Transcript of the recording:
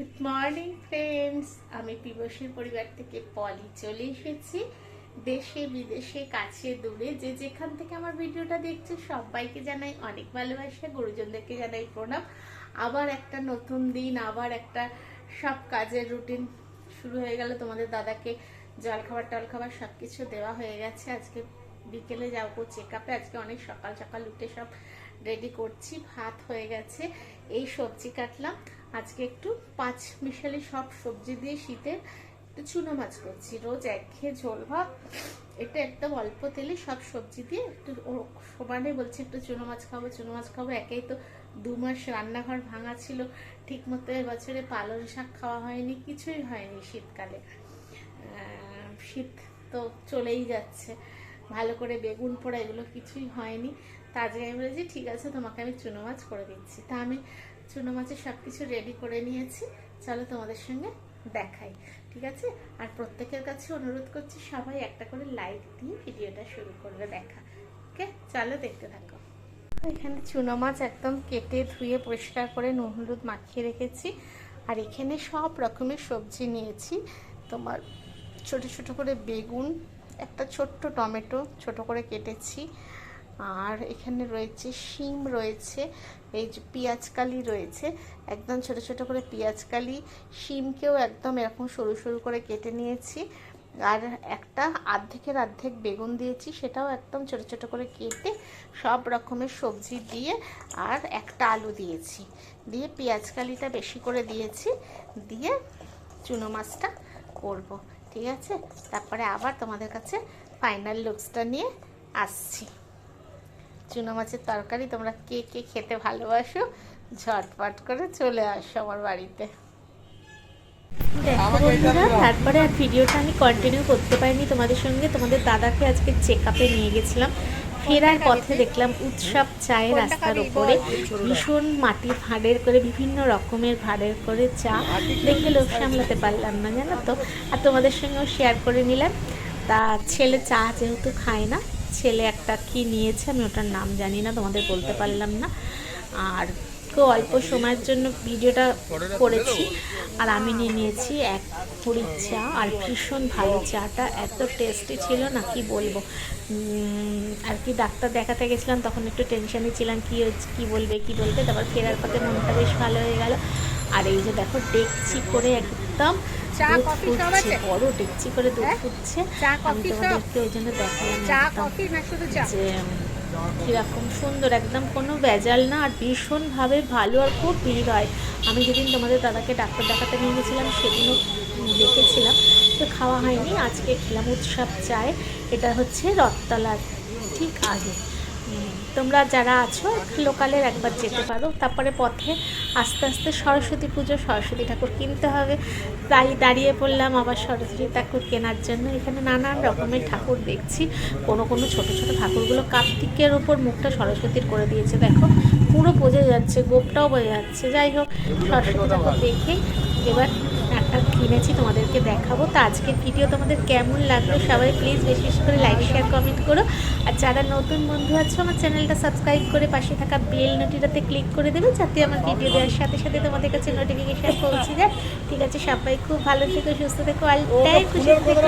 Good morning friends আমি পিবসীর পরিবার থেকে পলি চলে এসেছি। দেশে, বিদেশে, কাছে, দূরে, যে যেখান থেকে আমার ভিডিওটা দেখছে, সবাইকে জানাই অনেক ভালোবাসা, গুরুজনদেরকে জানাই প্রণাম। আবার একটা নতুন দিন, আবার একটা সব কাজের রুটিন শুরু হয়ে গেল। তোমাদের দাদাকে জল খাবার, টল খাবার সব কিছু দেওয়া হয়ে গেছে। আজকে বিকেলে যাব চেক আপে আজকে অনেক সকাল সকাল উঠে সব রেডি করছি। ভাত হয়ে গেছে। এই সবজি কাটলাম। আজকে একটু পাঁচ মিশালি সব সবজি দিয়ে শীতের একটু চুনো মাছ করছি। রোজ একঘেয়ে ঝোল ভাত এটা একদম অল্প তেলে সব সবজি দিয়ে একটু সমানে বলছি একটু চুনো মাছ খাব, চুনো মাছ খাব। একেই তো দু মাস রান্নাঘর ভাঙা ছিল ঠিক মতো এবছরে পালং শাক খাওয়া হয়নি, কিছুই হয়নি শীতকালে। শীত তো চলেই যাচ্ছে। ভালো করে বেগুন পোড়া এগুলো কিছুই হয়নি। তা আজকে আমি বলেছি ঠিক আছে তোমাকে আমি চুনো মাছ করে দিচ্ছি। তা আমি চুনো মাছের সব কিছু রেডি করে নিয়েছি। চলো তোমাদের সঙ্গে দেখাই, ঠিক আছে? আর প্রত্যেকের কাছে অনুরোধ করছি, সবাই একটা করে লাইক দিয়ে ভিডিওটা শুরু করবে দেখা ওকে চলো দেখতে থাকো। এখানে চুনো মাছ একদম কেটে ধুয়ে পরিষ্কার করে নুন হলুদ মাখিয়ে রেখেছি। আর এখানে সব রকমের সবজি নিয়েছি। তোমার ছোট ছোট করে বেগুন, একটা ছোট্ট টমেটো ছোট করে কেটেছি। আর এখানে রয়েছে শিম রয়েছে, এই যে পেঁয়াজকালি রয়েছে। একদম ছোট ছোট করে পেঁয়াজকালি শিমকেও একদম এরকম সরু সরু করে কেটে নিয়েছি। আর একটা অর্ধেকের অর্ধেক বেগুন দিয়েছি, সেটাও একদম ছোট ছোট করে কেটে সব রকমের সবজি দিয়ে আর একটা আলু দিয়েছি। দিয়ে পেঁয়াজকালিটা বেশি করে দিয়েছি, দিয়ে চুনো মাছটা করব, ঠিক আছে? তারপরে আবার তোমাদের কাছে ফাইনাল লুকসটা নিয়ে আসছি। চুনো মাছের তরকারি তোমরা কে কে খেতে ভালোবাসো ঝটপট করে চলে আসো আমার বাড়িতে। দেখো বন্ধুরা তারপরে আর ভিডিওটা আমি কন্টিনিউ করতে পারিনি তোমাদের সঙ্গে। তোমাদের দাদাকে আজকে চেক আপে নিয়ে গেছিলাম। ফেরার পথে দেখলাম উৎসব চায়ের রাস্তার উপরে ভীষণ মাটির ভাঁড়ের করে বিভিন্ন রকমের ভাঁড়ের করে চা। দেখে লোক সামলাতে পারলাম না জানো তো? আর তোমাদের সঙ্গেও শেয়ার করে নিলাম। তা ছেলে চা যেহেতু খায় না ছেলে একটা কি নিয়েছে আমি ওটার নাম জানি না, তোমাদের বলতে পারলাম না। আর খুব অল্প সময়ের জন্য ভিডিওটা করেছি। আর আমি নিয়ে নিয়েছি এক কুড়ির চা, আর ভীষণ ভালো চাটা, এত টেস্টি ছিল না, কি বলব? আর কি ডাক্তার দেখাতে গেছিলাম, তখন একটু টেনশনে ছিলাম, কি কি বলবে কি বলবে, তারপর ফেরার পথে মনটা বেশ ভালো হয়ে গেল। আর এই যে দেখো ডেকচি করে একদম চা, কফি সব আছে? বড় ডেকচি করে দুধ হ্যাঁ? ফুটছে চা, কফি সব? ওই জন্য দেখালাম চা কফি না শুধু চা কীরকম সুন্দর একদম কোনো ভেজাল না আর ভীষণভাবে ভালো আর খুব ভিড় হয় আমি যেদিন তোমাদের দাদাকে ডাক্তার দেখাতে নিয়ে গেছিলাম সেদিনও দেখেছিলাম তো খাওয়া হয়নি আজকে খেলাম উৎসব চায় এটা হচ্ছে রথতলার ঠিক আগে তোমরা যারা আছো লোকালের একবার যেতে পারো। তারপরে পথে আস্তে আস্তে সরস্বতী পুজো, সরস্বতী ঠাকুর কিনতে হবে। তাই দাঁড়িয়ে পড়লাম আবার সরস্বতী ঠাকুর কেনার জন্য। এখানে নানান রকমের ঠাকুর দেখছি। কোনো কোনো ছোট ছোট ঠাকুরগুলো কার্তিকের ওপর মুখটা সরস্বতীর করে দিয়েছে। দেখো, পুরো বোঝা যাচ্ছে, গোপটাও বোঝা যাচ্ছে। যাই হোক, সরস্বতী ঠাকুর দেখে এবার একটা কিনেছি তোমাদেরকে দেখাবো। তো আজকের ভিডিও তোমাদের কেমন লাগল সবাই প্লিজ বেশি বেশি করে লাইক শেয়ার কমেন্ট করো। আর যারা নতুন বন্ধু আছো আমার চ্যানেলটা সাবস্ক্রাইব করে পাশে থাকা বেল নোটিটাতে ক্লিক করে দেবে যাতে আমার ভিডিও দেওয়ার সাথে সাথে তোমাদের কাছে নোটিফিকেশান পৌঁছে যায়। ঠিক আছে সবাই খুব ভালো থেকো সুস্থ থেকো অল টাইম খুশি থেকো